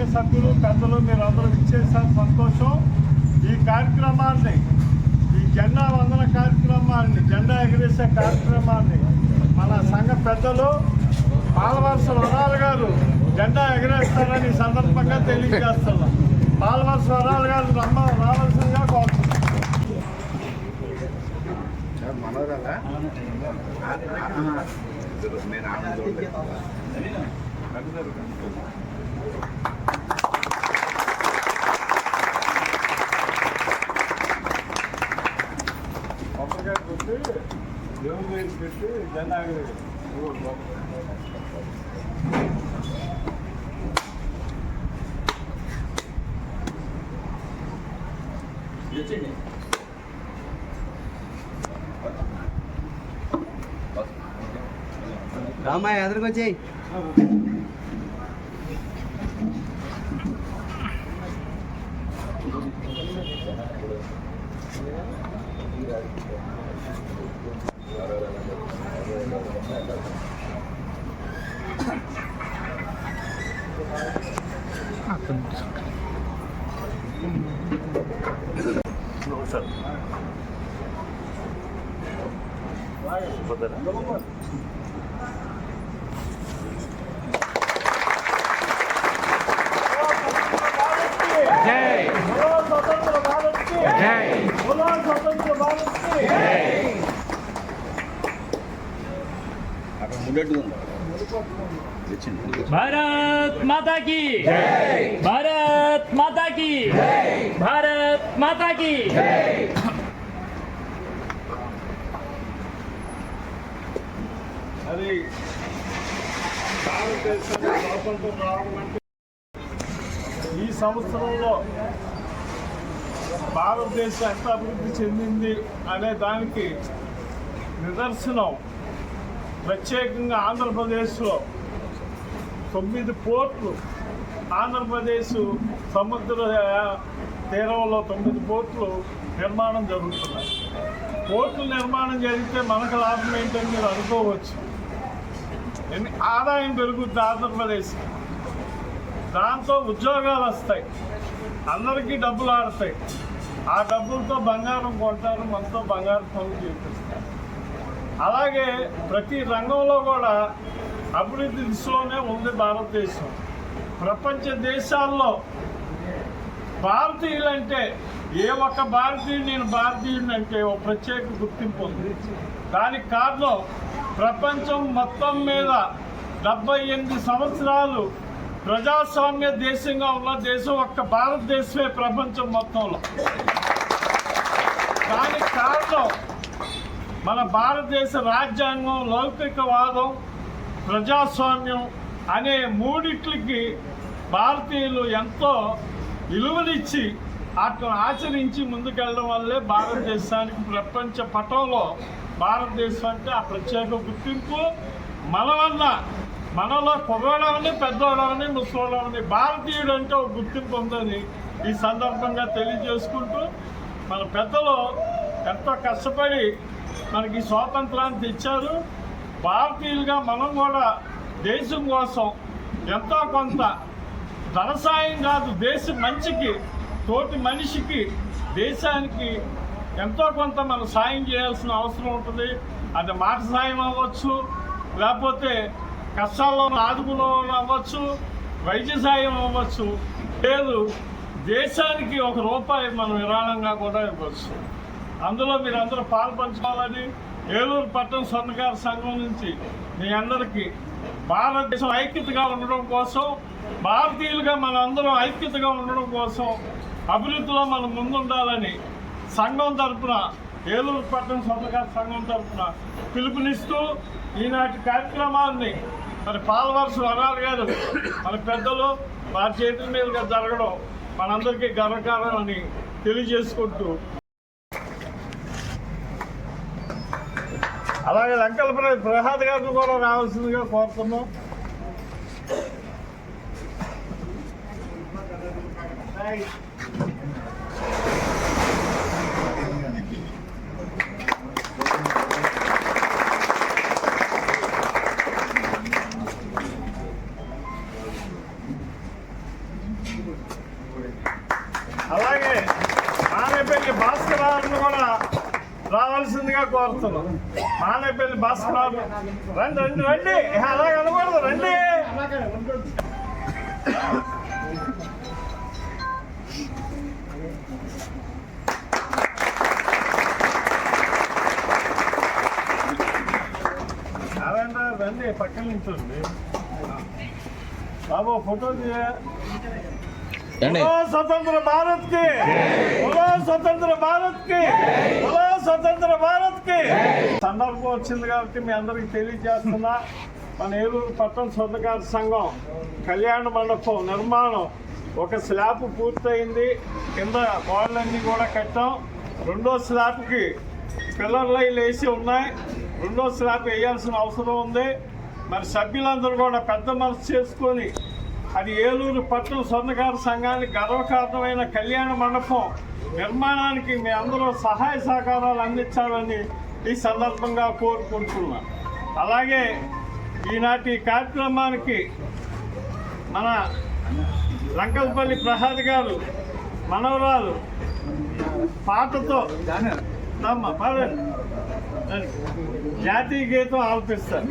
సంఘ సభ్యులు పెద్దలు మీరు అందరూ ఇచ్చేసారు సంతోషం ఈ కార్యక్రమాన్ని ఈ జెండా వందన కార్యక్రమాన్ని జెండా ఎగిరేసే కార్యక్రమాన్ని మన సంఘ పెద్దలు పాలవలస వరాలు గారు జెండా ఎగరేస్తారని సందర్భంగా తెలియజేస్తున్నాం పాలవలస వరాలు గారు రమ్మ రావాల్సిందిగా కోరుతున్నాం నేను కొబ్బరికాయ కొట్టి దేవుని దగ్గర పెట్టి జెండా ఎగరేయాలి. రామాయ ఎదురుకొచ్చేయి تفضل भारत माता की भारत माता की भारत माता की అది భారతదేశంలో స్వాతంత్రం రావడం అంటే ఈ సంవత్సరంలో భారతదేశం ఎంత అభివృద్ధి చెందింది అనే దానికి నిదర్శనం. ప్రత్యేకంగా ఆంధ్రప్రదేశ్లో తొమ్మిది పోర్ట్లు. ఆంధ్రప్రదేశ్ సముద్ర తీరంలో తొమ్మిది పోర్ట్లు నిర్మాణం జరుగుతున్నాయి. పోర్టులు నిర్మాణం జరిగితే మనకు లాభం ఏంటని మీరు అనుకోవచ్చు. ఎన్ని- ఆదాయం పెరుగుద్ది ఆంధ్రప్రదేశ్ దాంతో ఉద్యోగాలు వస్తాయి. అందరికీ డబ్బులు ఆడతాయి. ఆ డబ్బులతో బంగారం కొంటారు మనతో బంగారం పనులు చేపిస్తారు. అలాగే ప్రతి రంగంలో కూడా అభివృద్ధి దిశలోనే ఉంది భారతదేశం. ప్రపంచ దేశాల్లో భారతీయులంటే ఏ ఒక్క భారతీయుడు నేను భారతీయుడిని అంటే ఒక ప్రత్యేక గుర్తింపు ఉంది. దానికి కారణం ప్రపంచం మొత్తం మీద డెబ్బై ఎనిమిది సంవత్సరాలు ప్రజాస్వామ్య దేశంగా ఉన్న దేశం ఒక్క భారతదేశమే ప్రపంచం మొత్తంలో. దానికి కారణం మన భారతదేశ రాజ్యాంగం లౌకికవాదం ప్రజాస్వామ్యం అనే మూడిట్లకి భారతీయులు ఎంతో విలువనిచ్చి వాటిని ఆచరించి ముందుకెళ్ళడం వల్లే భారతదేశానికి ప్రపంచ పటంలో భారతదేశం అంటే ఆ ప్రత్యేక గుర్తింపు. మన వల్ల మనలో కుర్రోడవని పెద్దోడవని ముసలోడవని భారతీయుడు అంటే ఒక గుర్తింపు ఉందని ఈ సందర్భంగా తెలియజేసుకుంటూ మన పెద్దలు ఎంతో కష్టపడి మనకి స్వాతంత్రాన్ని తెచ్చారు. భారతీయులుగా మనం కూడా దేశం కోసం ఎంతో కొంత ధనసాయం కాదు దేశ మంచికి తోటి మనిషికి దేశానికి ఎంతో కొంత మనం సాయం చేయాల్సిన అవసరం ఉంటుంది. అది మాట సాయం అవ్వచ్చు లేకపోతే కష్టాల్లో ఆదుకులో అవ్వచ్చు వైద్య సాయం అవ్వచ్చు లేదు దేశానికి ఒక రూపాయి మనం విరాళంగా కూడా ఇవ్వచ్చు. అందులో మీరు అందరూ పాల్పంచుకోవాలని ఏలూరు పట్టణ స్వర్ణకార సంఘం నుంచి మీ అందరికీ భారతదేశం ఐక్యతగా ఉండడం కోసం భారతీయులుగా మనందరం ఐక్యతగా ఉండడం కోసం అభివృద్ధిలో మనం ముందుండాలని సంఘం తరఫున ఏలూరు పట్టణ స్వర్ణకార సంఘం తరపున పిలుపునిస్తూ ఈనాటి కార్యక్రమాన్ని మరి పాలవలస వరాలు గారు మన పెద్దలు వారి చేతుల మీదుగా జరగడం మనందరికీ గర్వకారం అని తెలియజేసుకుంటూ. అలాగే లంకల ప్రసాద్ గారిని కూడా రావాల్సిందిగా కోరుతున్నాం. అలాగే మానేపల్లి భాస్కరాలను కూడా రావాల్సిందిగా కోరుతున్నాం. మానేపల్లి భాస్కరాలు. రండి రండి రండి. అలాగ అనకూడదు రండి. రండి పక్కన నుంచి బాబు ఫోటో తీయ. स्वतंत्र भारत के बोलो स्वतंत्र भारत के बोलो స్వతంత్ర భారత్ కి సందర్భం వచ్చింది కాబట్టి మీ అందరికి తెలియజేస్తున్నా మన ఏలూరు పట్టణ స్వర్ణకార సంఘం కళ్యాణ మండపం నిర్మాణం ఒక స్లాబ్ పూర్తయింది కింద గోడలన్నీ కూడా కట్టాం రెండో స్లాబ్కి పిల్లర్లు అవి వేసి ఉన్నాయి రెండో స్లాబ్ వేయాల్సిన అవసరం ఉంది మరి సభ్యులందరూ కూడా పెద్ద మనసు చేసుకొని అది ఏలూరు పట్టణ స్వర్ణకార సంఘానికి గర్వకారణమైన కళ్యాణ మండపం. నిర్మాణానికి మీ అందరూ సహాయ సహకారాలు అందించాలని ఈ సందర్భంగా కోరుకుంటున్నాను అలాగే ఈనాటి కార్యక్రమానికి మన లంకల్పల్లి ప్రసాద్ గారు మనవరాలు పాటతో తమ్మ జాతీయ గీతం ఆలపిస్తారు.